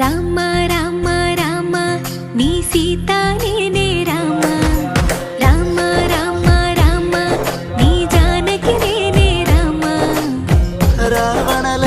రామ రామ రామ నీ సీత నేనే రామ. రామ రామ రామ నీ జానకి నేనే రామ. రావణల